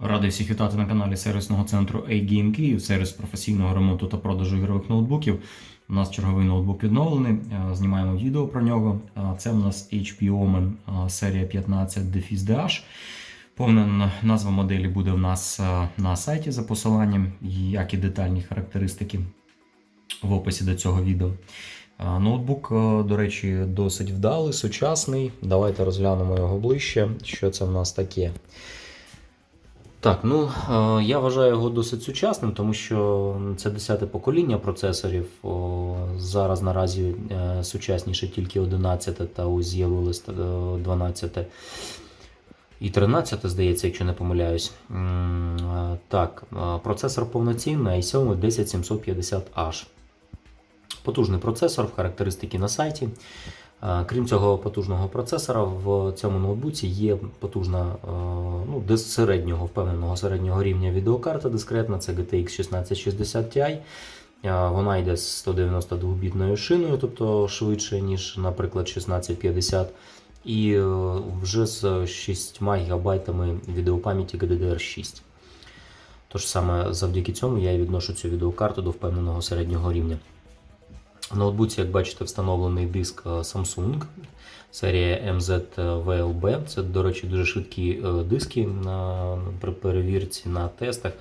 Радий всіх вітати на каналі сервісного центру A-Game Київ, сервіс професійного ремонту та продажу ігрових ноутбуків. У нас черговий ноутбук відновлений. е, Знімаємо відео про нього. Е, Це у нас HP Omen е, серія 15 DH. Повна назва моделі буде у нас на сайті за посиланням, як і детальні характеристики в описі до цього відео. Ноутбук, до речі, досить вдалий, сучасний. Давайте розглянемо його ближче. Що це в нас таке? Так, ну е, я вважаю його досить сучасним, тому що це 10-те покоління процесорів. Зараз наразі е, сучасніше тільки 11 та ось з'явилось е, 12 і 13, здається, якщо не помиляюсь. Е, Так, е, процесор повноцінний i7 10750H. Потужний процесор в характеристики на сайті. Е, Крім цього потужного процесора, в цьому ноутбуці є потужна е, ну, середнього, впевненого середнього рівня відеокарта дискретна, це GTX 1660 Ti. Е, Вона йде з 192-бітною шиною, тобто швидше, ніж, наприклад, 1650. І вже з 6 ГБ відеопам'яті GDDR6. Тож саме завдяки цьому я і відношу цю відеокарту до впевненого середнього рівня. В ноутбуці, як бачите, встановлений диск е, Samsung серія MZ VLB. Це, до речі, дуже швидкі е, диски на, при перевірці на тестах.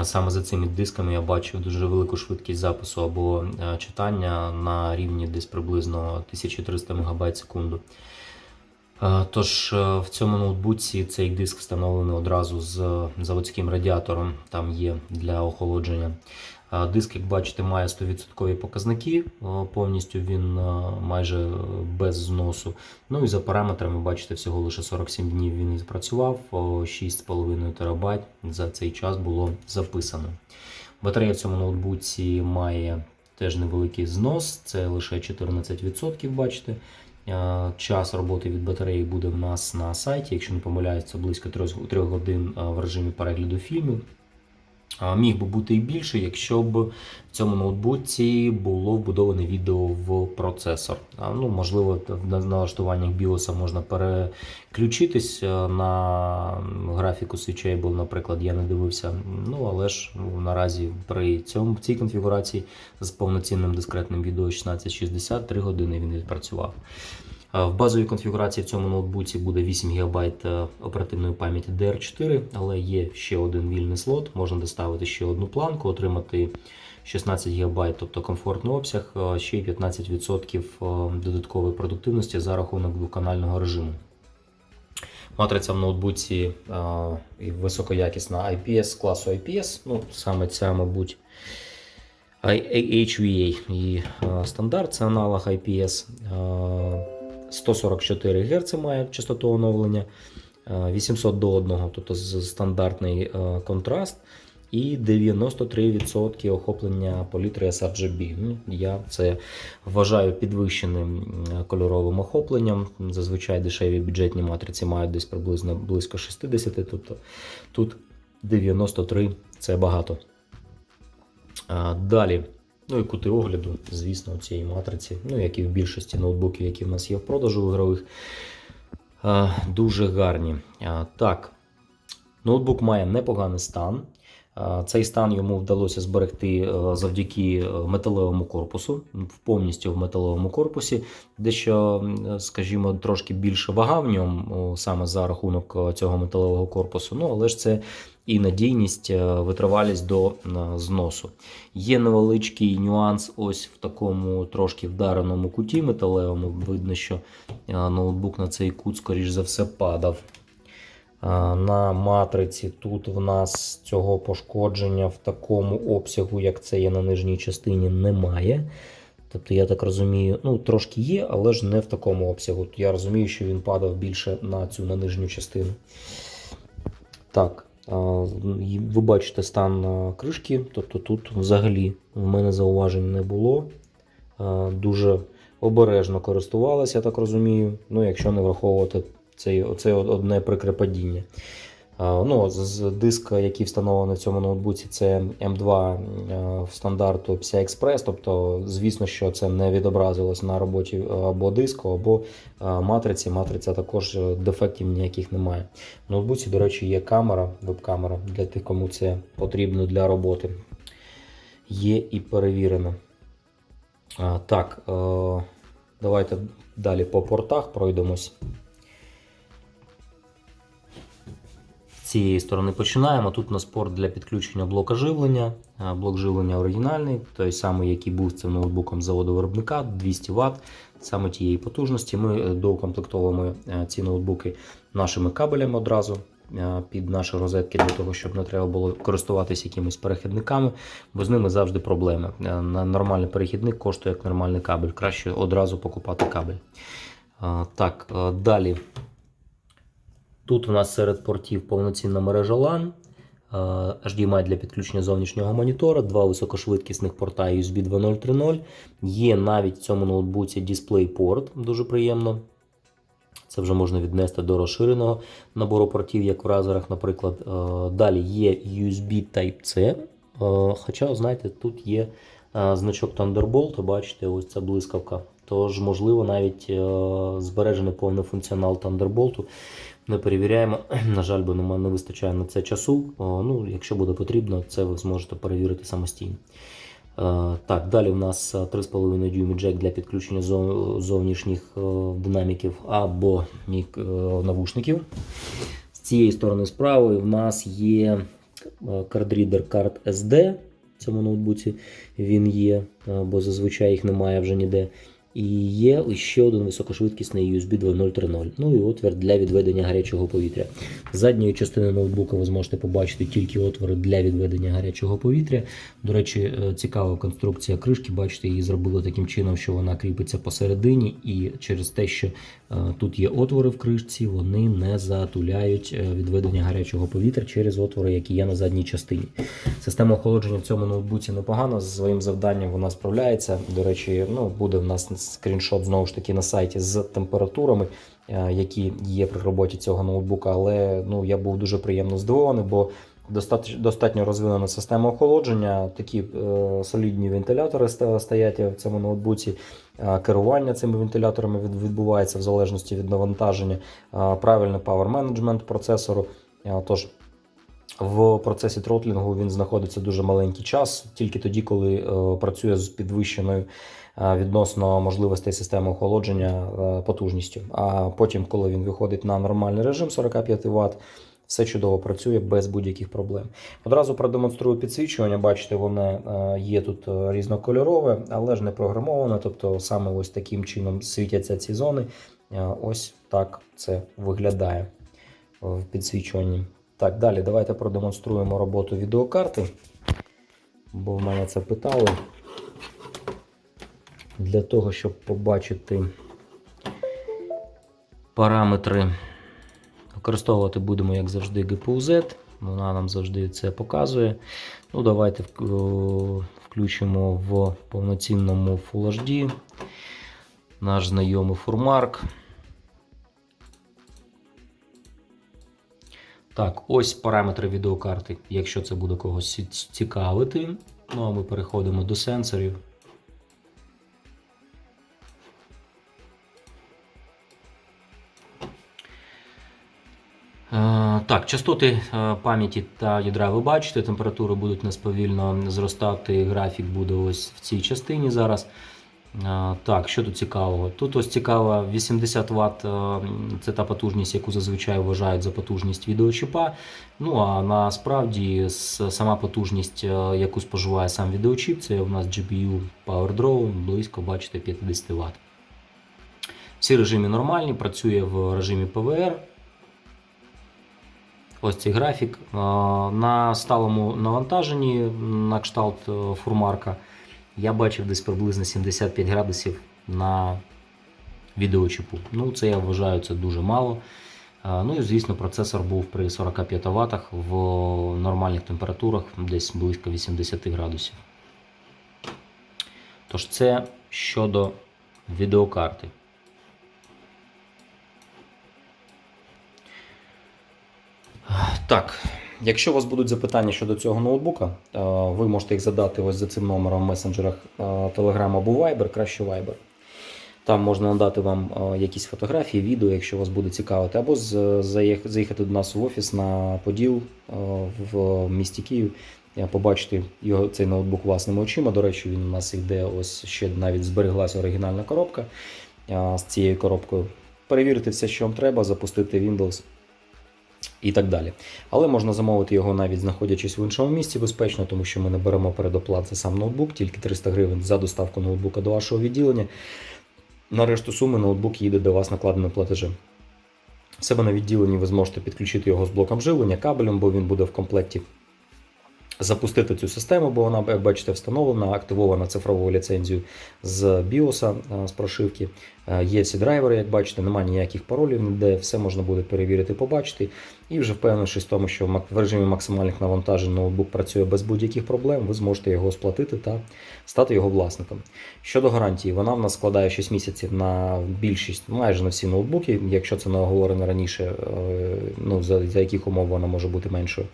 Е, Саме за цими дисками я бачив дуже велику швидкість запису або читання на рівні десь приблизно 1300 МБ секунду. Тож в цьому ноутбуці цей диск встановлений одразу з заводським радіатором, там є для охолодження. Диск, як бачите, має 100% показники, повністю він майже без зносу. Ну і за параметрами, бачите, всього лише 47 днів він відпрацював, о, 6,5 ТБ за цей час було записано. Батарея в цьому ноутбуці має теж невеликий знос, це лише 14%, бачите. Час роботи від батареї буде в нас на сайті. Якщо не помиляюсь, це близько 3 годин в режимі перегляду фільмів. Міг би бути і більше, якщо б в цьому ноутбуці було вбудоване відео в процесор. Ну, можливо, в налаштуваннях BIOS можна переключитись е, на графіку Switchable, наприклад, я не дивився. Ну, але ж наразі при цьому цій конфігурації з повноцінним дискретним відео 1660 3 години він відпрацював. Е, В базовій конфігурації в цьому ноутбуці буде 8 ГБ оперативної пам'яті DDR4, але є ще один вільний слот. Можна доставити ще одну планку, отримати 16 ГБ, тобто комфортний обсяг, е, ще й 15% е, додаткової продуктивності за рахунок двоканального режиму. Матриця в ноутбуці е, високоякісна IPS класу IPS, ну саме ця, мабуть. HVA е, стандарт, це аналог IPS. Е, 144 Гц має частоту оновлення, е, 800 до 1, тобто стандартний е, контраст, і 93% охоплення палітри sRGB. Ну, Я це вважаю підвищеним кольоровим охопленням. Зазвичай дешеві бюджетні матриці мають десь приблизно близько 60, тобто тут 93 це багато. Далі. Ну і кути огляду, звісно, цієї матриці, ну як і в більшості ноутбуків, які в нас є в продажу ігрових, дуже гарні. Так, ноутбук має непоганий стан. А, Цей стан йому вдалося зберегти е, завдяки е, металевому корпусу, повністю в металевому корпусі, дещо, скажімо, трошки більше вага в ньому, саме за рахунок е, цього металевого корпусу. Ну, але ж це і надійність, е, витривалість до е, зносу. Є невеличкий нюанс ось в такому трошки вдареному куті металевому. Видно, що е, ноутбук на цей кут, скоріш за все, падав. На матриці тут в нас цього пошкодження в такому обсягу, як це є на нижній частині, немає. Тобто, я так розумію, ну трошки є, але ж не в такому обсягу. Я розумію, що він падав більше на цю на нижню частину. Так, ви бачите стан кришки, тобто тут взагалі в мене зауважень не було. Дуже обережно користувалася, я так розумію. Ну, якщо не враховувати цей, оце одне прикре падіння. Ну, з- з диск, який встановлений в цьому ноутбуці, це M2 е, в стандарту PCI Express. Тобто, звісно, що це не відобразилось на роботі або диску, або е, матриці. Матриця також е, дефектів ніяких немає. В ноутбуці, до речі, є камера, веб-камера для тих, кому це потрібно для роботи. Є і перевірено. Так, е, давайте далі по портах пройдемось. Цієї сторони починаємо. Тут у нас порт для підключення блока живлення. Блок живлення оригінальний, той самий, який був цим ноутбуком заводу виробника, 200 Вт, саме тієї потужності. Ми е, доукомплектовуємо е, ці ноутбуки нашими кабелями одразу е, під наші розетки, для того, щоб не треба було користуватися якимись перехідниками, бо з ними завжди проблеми. Нормальний перехідник коштує як нормальний кабель. Краще одразу покупати кабель. Так, далі. Тут у нас серед портів повноцінна мережа LAN, е, HDMI для підключення зовнішнього монітора, два високошвидкісних порта USB 2.0.3.0. Є навіть в цьому ноутбуці DisplayPort, дуже приємно. Це вже можна віднести до розширеного набору портів, як в разерах, наприклад. Е, Далі є USB Type-C. е, Хоча, знаєте, тут є значок Thunderbolt, бачите, ось ця блискавка. Тож, можливо, навіть е, збережений повний функціонал Thunderbolt. Не перевіряємо. На жаль, бо нема- не вистачає на це часу. О, Ну, якщо буде потрібно, це ви зможете перевірити самостійно. Е, Так, далі в нас е, 3,5 дюйми джек для підключення зов- зовнішніх е, динаміків або е, навушників. З цієї сторони справи в нас є е, кардрідер карт SD в цьому ноутбуці. Він є, е, бо зазвичай їх немає вже ніде. І є ще один високошвидкісний USB 2.0.3.0. Ну і отвір для відведення гарячого повітря. З задньої частини ноутбука ви зможете побачити тільки отвори для відведення гарячого повітря. До речі, е, цікава конструкція кришки. Бачите, її зробили таким чином, що вона кріпиться посередині, і через те, що е, тут є отвори в кришці, вони не затуляють е, відведення гарячого повітря через отвори, які є на задній частині. Система охолодження в цьому ноутбуці непогана. З своїм завданням вона справляється. До речі, ну буде в нас скріншот знову ж таки на сайті з температурами, е, які є при роботі цього ноутбука. Але ну я був дуже приємно здивований, бо достатньо, розвинена система охолодження. Такі е, солідні вентилятори стоять в цьому ноутбуці. Е, Керування цими вентиляторами відбувається в залежності від навантаження, Е, правильний management процесору. Тож в процесі тротлінгу він знаходиться дуже маленький час, тільки тоді, коли працює з підвищеною відносно можливостей системи охолодження е, потужністю. А потім, коли він виходить на нормальний режим 45 Вт, все чудово працює без будь-яких проблем. Одразу продемонструю підсвічування. Бачите, воно е, є тут е, різнокольорове, але ж не програмоване. Тобто саме ось таким чином світяться ці зони. Е, Ось так це виглядає в підсвічуванні. Так, далі давайте продемонструємо роботу відеокарти, бо в мене це питали. Для того, щоб побачити параметри, використовувати будемо, як завжди, GPU-Z. Вона нам завжди це показує. Ну, Давайте включимо в повноцінному Full HD наш знайомий фурмарк. Так, ось параметри відеокарти, якщо це буде когось цікавити. Ну а ми переходимо до сенсорів. Так, частоти е, пам'яті та ядра ви бачите, температури будуть несповільно зростати. Графік буде ось в цій частині зараз. Е, Так, що тут цікавого? Тут ось цікаво 80 Вт це та потужність, яку зазвичай вважають за потужність відеочіпа. Ну а насправді сама потужність, е, яку споживає сам відеочіп, це у нас GPU PowerDraw близько, бачите, 50 Вт. Всі режими нормальні, працює в режимі PVR. Ось цей графік. Е, На сталому навантаженні на кшталт е, фурмарка я бачив десь приблизно 75 градусів на відеочіпу. Ну, це я вважаю це дуже мало. Е, Ну і звісно, процесор був при 45 Вт в нормальних температурах десь близько 80 градусів. Тож це щодо відеокарти. Так, якщо у вас будуть запитання щодо цього ноутбука, е, ви можете їх задати ось за цим номером в месенджерах е, Telegram або Viber, краще Viber. Там можна надати вам е, якісь фотографії, відео, якщо вас буде цікавити, або заїхати до нас в офіс на Поділ в місті Київ. Побачити його цей ноутбук власними очима. До речі, він у нас йде ось ще навіть збереглася оригінальна коробка з цією коробкою. Перевірити все, що вам треба, запустити Windows і так далі. Але можна замовити його навіть знаходячись в іншому місці безпечно, тому що ми не беремо передоплат за сам ноутбук, тільки 300 гривень за доставку ноутбука до вашого відділення. На решту суми ноутбук їде до вас накладеним платежем. В себе на відділенні ви зможете підключити його з блоком живлення, кабелем, бо він буде в комплекті. Запустити цю систему, бо вона, як бачите, встановлена, активована цифровою ліцензією з BIOS, е, з прошивки. Е, Є ці драйвери, як бачите, немає ніяких паролів ніде, все можна буде перевірити, побачити. І вже впевнившись в тому, що в режимі максимальних навантажень ноутбук працює без будь-яких проблем, ви зможете його сплатити та стати його власником. Щодо гарантії, вона в нас складає 6 місяців на більшість, майже на всі ноутбуки, якщо це не оговорено раніше, е, ну, за, за яких умов вона може бути меншою.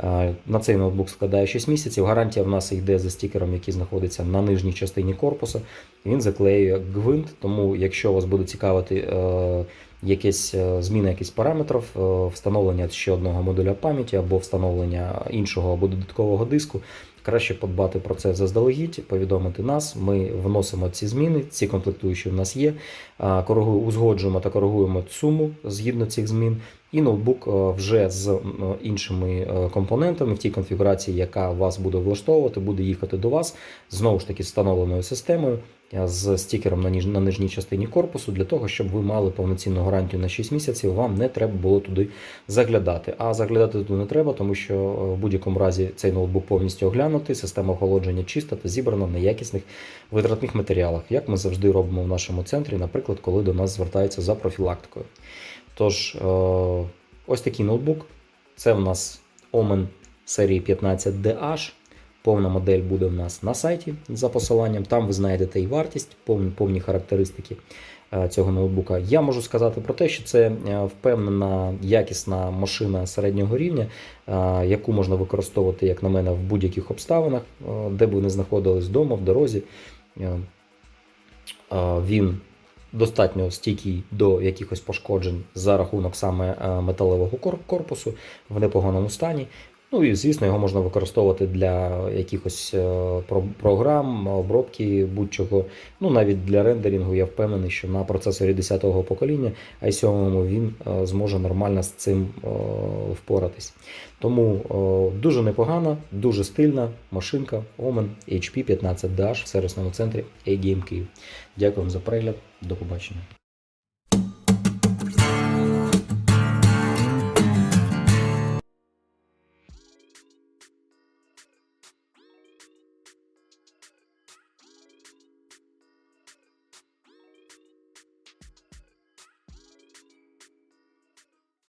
Е, На цей ноутбук складає 6 місяців. Гарантія в нас йде за стікером, який знаходиться на нижній частині корпуса. Він заклеює гвинт, тому якщо вас буде цікавити е, зміни якісь параметрів, е, встановлення ще одного модуля пам'яті або встановлення іншого або додаткового диску, краще подбати про це заздалегідь, повідомити нас. Ми вносимо ці зміни, ці комплектуючі в нас є. а, коригу- Узгоджуємо та коригуємо суму згідно цих змін. І ноутбук е, вже з іншими е, компонентами в тій конфігурації, яка вас буде влаштовувати, буде їхати до вас знову ж таки встановленою системою е, з стікером на, ніж, на нижній частині корпусу, для того, щоб ви мали повноцінну гарантію на 6 місяців, вам не треба було туди заглядати. А заглядати туди не треба, тому що е, в будь-якому разі цей ноутбук повністю оглянутий, система охолодження чиста та зібрана на якісних витратних матеріалах, як ми завжди робимо в нашому центрі, наприклад, коли до нас звертаються за профілактикою. Тож, е, ось такий ноутбук. Це в нас Omen серії 15DH. Повна модель буде в нас на сайті за посиланням. Там ви знайдете і вартість, повні, повні характеристики е, цього ноутбука. Я можу сказати про те, що це е, впевнена, якісна машина середнього рівня, яку можна використовувати, як на мене, в будь-яких обставинах, де б ви не знаходились вдома, в дорозі. Він достатньо стійкий до якихось пошкоджень за рахунок саме е, металевого корпусу в непоганому стані. Ну і звісно, його можна використовувати для якихось е, про- програм, обробки будь-чого. Ну навіть для рендерінгу я впевнений, що на процесорі 10-го покоління i7 він е, зможе нормально з цим е, впоратись. Тому дуже непогана, дуже стильна машинка Omen HP 15DH в сервісному центрі A-Game Київ. Дякую вам за перегляд. До побачення.